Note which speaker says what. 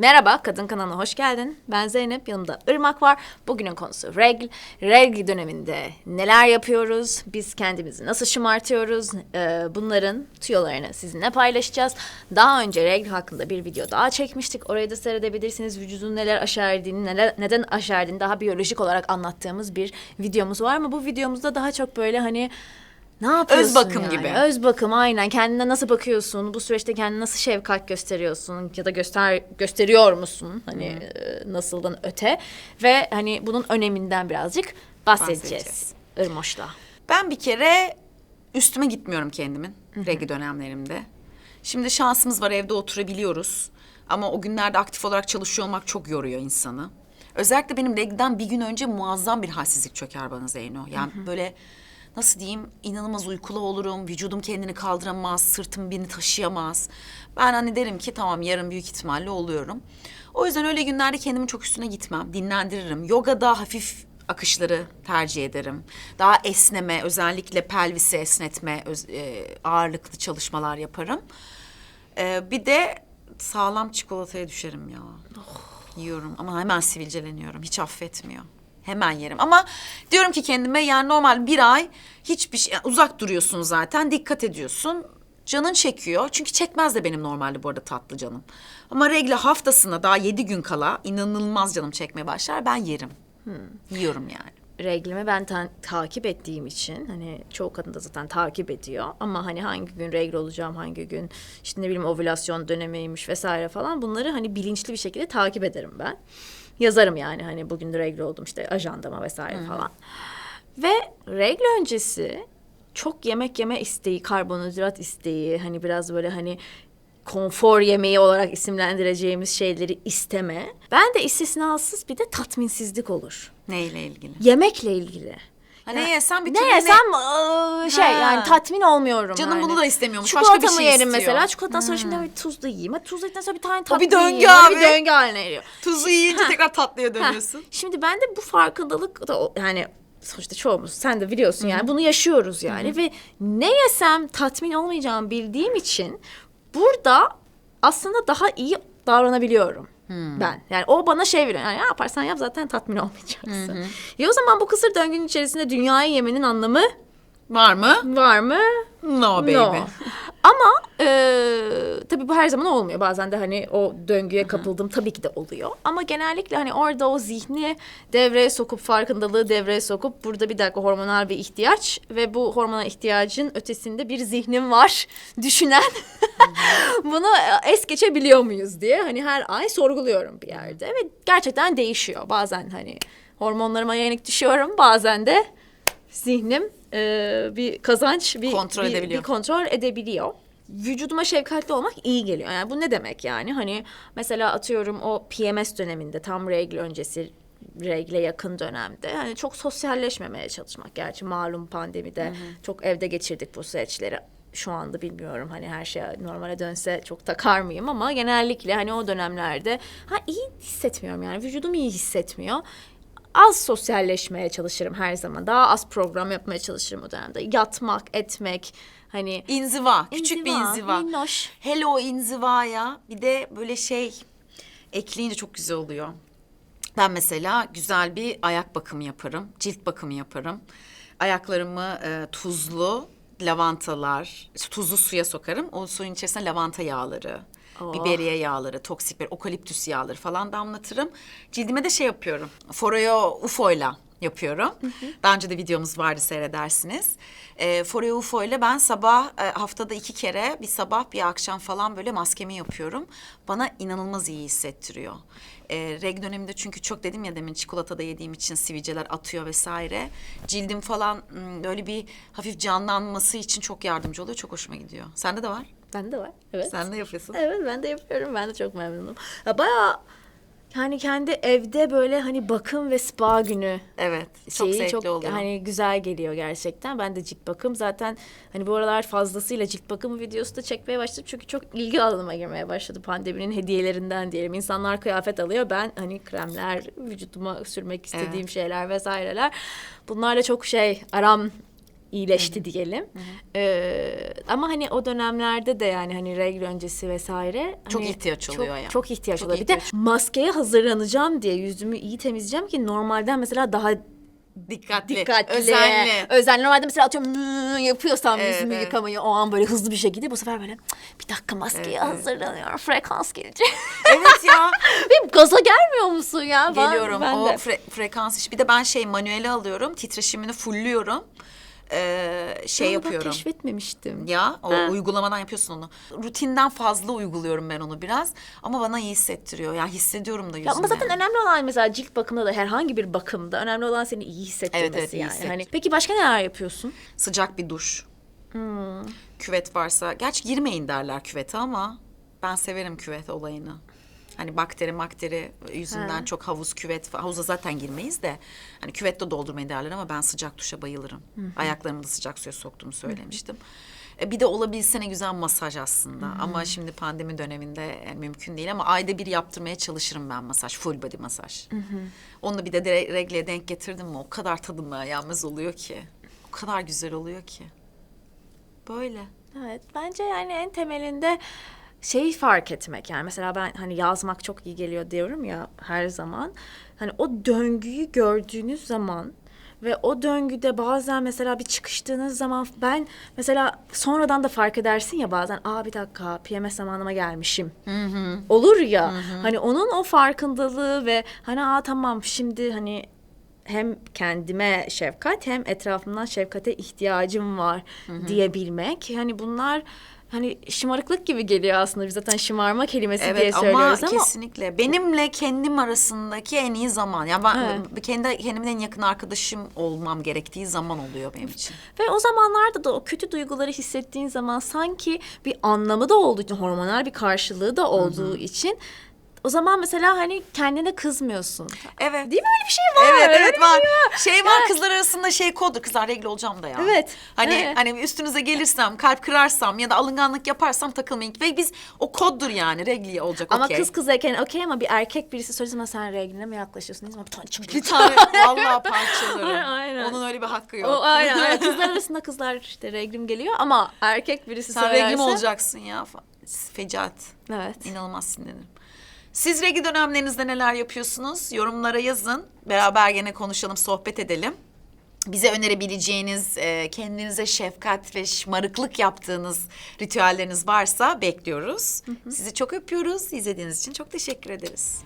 Speaker 1: Merhaba, Kadın Kanalına hoş geldin. Ben Zeynep, yanımda Irmak var. Bugünün konusu regl. Regl döneminde neler yapıyoruz? Biz kendimizi nasıl şımartıyoruz? Ee, bunların tüyolarını sizinle paylaşacağız. Daha önce regl hakkında bir video daha çekmiştik. Orayı da seyredebilirsiniz. Vücudun neler aşerdiğini, neler, neden aşerdiğini daha biyolojik olarak anlattığımız bir videomuz var. Ama bu videomuzda daha çok böyle hani... Ne yapıyorsun
Speaker 2: bakım
Speaker 1: yani?
Speaker 2: gibi.
Speaker 1: Öz bakım aynen. Kendine nasıl bakıyorsun? Bu süreçte kendine nasıl şefkat gösteriyorsun? Ya da göster gösteriyor musun? Hani e, nasıldan öte. Ve hani bunun öneminden birazcık bahsedeceğiz.
Speaker 2: Bahsedeceğiz.
Speaker 1: Irmoş'la.
Speaker 2: Ben bir kere üstüme gitmiyorum kendimin regi dönemlerimde. Şimdi şansımız var evde oturabiliyoruz. Ama o günlerde aktif olarak çalışıyor olmak çok yoruyor insanı. Özellikle benim regiden bir gün önce muazzam bir halsizlik çöker bana Zeyno. Yani böyle nasıl diyeyim inanılmaz uykulu olurum. Vücudum kendini kaldıramaz, sırtım beni taşıyamaz. Ben hani derim ki tamam yarın büyük ihtimalle oluyorum. O yüzden öyle günlerde kendimin çok üstüne gitmem. Dinlendiririm. Yogada hafif akışları tercih ederim. Daha esneme, özellikle pelvisi esnetme, öz- e, ağırlıklı çalışmalar yaparım. E, bir de sağlam çikolataya düşerim ya. Yiyorum ama hemen sivilceleniyorum. Hiç affetmiyor. Hemen yerim. Ama diyorum ki kendime yani normal bir ay hiçbir şey uzak duruyorsun zaten. Dikkat ediyorsun. Canın çekiyor. Çünkü çekmez de benim normalde bu arada tatlı canım. Ama regle haftasına daha yedi gün kala inanılmaz canım çekmeye başlar. Ben yerim. Yiyorum yani.
Speaker 1: Reglimi ben ta- takip ettiğim için hani çoğu kadın da zaten takip ediyor ama hani hangi gün regl olacağım hangi gün işte ne bileyim ovülasyon dönemiymiş vesaire falan bunları hani bilinçli bir şekilde takip ederim ben. Yazarım yani hani bugün de regl oldum işte ajandama vesaire falan. Ve regl öncesi çok yemek yeme isteği, karbonhidrat isteği, hani biraz böyle hani konfor yemeği olarak isimlendireceğimiz şeyleri isteme. Ben de istisnasız bir de tatminsizlik olur.
Speaker 2: Neyle ilgili?
Speaker 1: Yemekle ilgili.
Speaker 2: Ha, ne yesem bir
Speaker 1: ne
Speaker 2: türlü
Speaker 1: yesem ıı, şey
Speaker 2: Ha.
Speaker 1: yani tatmin olmuyorum
Speaker 2: Canım
Speaker 1: yani.
Speaker 2: bunu da istemiyormuş, başka
Speaker 1: Çikolata
Speaker 2: bir
Speaker 1: mı
Speaker 2: şey
Speaker 1: yerim
Speaker 2: istiyor.
Speaker 1: mesela? Çikolatadan sonra şimdi bir tuzlu yiyeyim. Hadi tuzlu yedikten sonra bir tane tatlı
Speaker 2: bir döngü
Speaker 1: yiyeyim. O Bir
Speaker 2: abi.
Speaker 1: döngü haline geliyor.
Speaker 2: Tuzu yiyince tekrar tatlıya dönüyorsun.
Speaker 1: Şimdi ben de bu farkındalık da o- yani sonuçta çoğumuz sen de biliyorsun yani bunu yaşıyoruz yani ve ne yesem tatmin olmayacağımı bildiğim için burada aslında daha iyi davranabiliyorum. Ben. Yani o bana şey veriyor. Yani ne yaparsan yap zaten tatmin olmayacaksın. Ya o zaman bu kısır döngünün içerisinde dünyayı yemenin anlamı
Speaker 2: Var mı?
Speaker 1: var mı?
Speaker 2: No baby.
Speaker 1: No. Ama e, tabii bu her zaman olmuyor. Bazen de hani o döngüye kapıldım tabii ki de oluyor. Ama genellikle hani orada o zihni devreye sokup farkındalığı devreye sokup burada bir dakika hormonal bir ihtiyaç ve bu hormonal ihtiyacın ötesinde bir zihnim var düşünen bunu es geçebiliyor muyuz diye hani her ay sorguluyorum bir yerde ve gerçekten değişiyor. Bazen hani hormonlarıma yenik düşüyorum bazen de zihnim e, bir kazanç bir
Speaker 2: Kontrol
Speaker 1: bir,
Speaker 2: edebiliyor.
Speaker 1: bir kontrol edebiliyor. Vücuduma şefkatli olmak iyi geliyor. Yani bu ne demek yani? Hani mesela atıyorum o PMS döneminde tam regl öncesi regle yakın dönemde hani çok sosyalleşmemeye çalışmak. Gerçi malum pandemide çok evde geçirdik bu süreçleri. Şu anda bilmiyorum hani her şey normale dönse çok takar mıyım ama genellikle hani o dönemlerde ha iyi hissetmiyorum yani vücudum iyi hissetmiyor az sosyalleşmeye çalışırım her zaman. Daha az program yapmaya çalışırım o dönemde. Yatmak, etmek hani
Speaker 2: İnziva. Küçük bir
Speaker 1: İnziva, minnoş.
Speaker 2: Hele o inzivaya bir de böyle şey ekleyince çok güzel oluyor. Ben mesela güzel bir ayak bakımı yaparım. Cilt bakımı yaparım. Ayaklarımı e, tuzlu lavantalar, tuzlu suya sokarım. O suyun içerisine lavanta yağları,
Speaker 1: Oh.
Speaker 2: biberiye yağları, toksik bir okaliptüs yağları falan damlatırım. Cildime de şey yapıyorum. Foreo UFO'yla yapıyorum. Daha önce de videomuz vardı seyredersiniz. E, Foreo UFO ile ben sabah e, haftada iki kere bir sabah bir akşam falan böyle maskemi yapıyorum. Bana inanılmaz iyi hissettiriyor. E, reg döneminde çünkü çok dedim ya demin çikolatada yediğim için sivilceler atıyor vesaire. Cildim falan m, böyle bir hafif canlanması için çok yardımcı oluyor. Çok hoşuma gidiyor. Sende de var.
Speaker 1: Bende de var. Evet.
Speaker 2: Sen de yapıyorsun.
Speaker 1: Evet ben de yapıyorum. Ben de çok memnunum. Ya bayağı yani kendi evde böyle hani bakım ve spa günü
Speaker 2: Evet. Çok
Speaker 1: şeyi
Speaker 2: zevkli
Speaker 1: çok
Speaker 2: oluyor.
Speaker 1: hani güzel geliyor gerçekten. Ben de cilt bakım zaten hani bu aralar fazlasıyla cilt bakımı videosu da çekmeye başladım. Çünkü çok ilgi alanıma girmeye başladı pandeminin hediyelerinden diyelim. İnsanlar kıyafet alıyor. Ben hani kremler, vücuduma sürmek istediğim
Speaker 2: Evet.
Speaker 1: şeyler vesaireler. Bunlarla çok şey aram iyileşti diyelim. Ee, ama hani o dönemlerde de yani hani regl öncesi vesaire
Speaker 2: Çok
Speaker 1: hani
Speaker 2: ihtiyaç
Speaker 1: çok,
Speaker 2: oluyor ya.
Speaker 1: Çok ihtiyaç
Speaker 2: Çok
Speaker 1: oluyor. Bir de
Speaker 2: ihtiyaç.
Speaker 1: maskeye hazırlanacağım diye yüzümü iyi temizleyeceğim ki normalden mesela daha
Speaker 2: Dikkatli,
Speaker 1: dikkatli,
Speaker 2: özenli.
Speaker 1: özenli. Normalde mesela atıyorum yapıyorsam
Speaker 2: Evet,
Speaker 1: yüzümü
Speaker 2: evet.
Speaker 1: yıkamayı o an böyle hızlı bir şekilde bu sefer böyle bir dakika maskeye
Speaker 2: Evet, evet.
Speaker 1: hazırlanıyorum. Frekans gelecek.
Speaker 2: evet ya.
Speaker 1: Benim gaza gelmiyor musun ya? Ben-
Speaker 2: Geliyorum.
Speaker 1: ben
Speaker 2: o
Speaker 1: de.
Speaker 2: fre- frekans iş. Bir de ben şey manueli alıyorum. Titreşimini fullüyorum. Ee, şey
Speaker 1: Aa,
Speaker 2: yapıyorum.
Speaker 1: Ben keşfetmemiştim.
Speaker 2: Ya o
Speaker 1: Ha.
Speaker 2: uygulamadan yapıyorsun onu. Rutinden fazla uyguluyorum ben onu biraz. Ama bana iyi hissettiriyor. Yani hissediyorum da yüzümde.
Speaker 1: Ya ama zaten önemli olan mesela cilt bakımında da herhangi bir bakımda önemli olan seni iyi hissettirmesi
Speaker 2: Evet, evet, iyi
Speaker 1: yani. Hani peki başka neler yapıyorsun?
Speaker 2: Sıcak bir duş.
Speaker 1: Hmm.
Speaker 2: Küvet varsa. Gerçi girmeyin derler küvete ama ben severim küvet olayını. Hani bakteri makteri yüzünden
Speaker 1: Ha.
Speaker 2: çok havuz küvet havuza zaten girmeyiz de hani küvette doldurmayı derler ama ben sıcak duşa bayılırım. Ayaklarımı da sıcak suya soktuğumu söylemiştim. E, Bir de olabilse ne güzel masaj aslında. Ama şimdi pandemi döneminde mümkün değil ama ayda bir yaptırmaya çalışırım ben masaj. Full body masaj. Onu bir de de regle denk getirdim mi o kadar tadıma yalnız oluyor ki. O kadar güzel oluyor ki. Böyle.
Speaker 1: Evet bence yani en temelinde şeyi fark etmek yani mesela ben hani yazmak çok iyi geliyor diyorum ya her zaman. Hani o döngüyü gördüğünüz zaman ve o döngüde bazen mesela bir çıkıştığınız zaman ben mesela sonradan da fark edersin ya bazen aa bir dakika PMS zamanıma gelmişim. Olur ya hani onun o farkındalığı ve hani aa tamam şimdi hani hem kendime şefkat hem etrafımdan şefkate ihtiyacım var diyebilmek. Hani bunlar hani şımarıklık gibi geliyor aslında. Biz zaten şımarma kelimesi diye
Speaker 2: Evet ama
Speaker 1: söylüyoruz ama,
Speaker 2: kesinlikle benimle kendim arasındaki en iyi zaman. Yani ben
Speaker 1: Evet.
Speaker 2: kendi kendimin en yakın arkadaşım olmam gerektiği zaman oluyor benim için.
Speaker 1: ve o zamanlarda da o kötü duyguları hissettiğin zaman sanki bir anlamı da olduğu için hormonal bir karşılığı da olduğu için o zaman mesela hani kendine kızmıyorsun.
Speaker 2: Evet.
Speaker 1: Değil mi öyle bir şey var?
Speaker 2: Evet
Speaker 1: Öyle
Speaker 2: evet
Speaker 1: bir
Speaker 2: var.
Speaker 1: şey
Speaker 2: Şey var kızlar arasında şey koddur. Kızlar regl olacağım da ya.
Speaker 1: Evet,
Speaker 2: Hani
Speaker 1: evet.
Speaker 2: hani üstünüze gelirsem, kalp kırarsam ya da alınganlık yaparsam takılmayın. Ve biz o koddur yani regli olacak
Speaker 1: Ama
Speaker 2: okey.
Speaker 1: kız kızayken okey ama bir erkek birisi söylese sen regline mi yaklaşıyorsun? Zaman bir tane çıkıyor.
Speaker 2: bir tane vallahi parçalarım.
Speaker 1: Aynen.
Speaker 2: Onun öyle bir hakkı yok.
Speaker 1: O aynen, aynen. Kızlar arasında kızlar işte reglim geliyor ama erkek birisi
Speaker 2: Sen
Speaker 1: söylerse.
Speaker 2: regli mi olacaksın ya? Fecaat.
Speaker 1: Evet.
Speaker 2: İnanılmaz sinirlerim. Siz regi dönemlerinizde neler yapıyorsunuz? Yorumlara yazın. Beraber gene konuşalım, sohbet edelim. Bize önerebileceğiniz, e, kendinize şefkat ve şımarıklık yaptığınız ritüelleriniz varsa bekliyoruz. Sizi çok öpüyoruz. İzlediğiniz için çok teşekkür ederiz.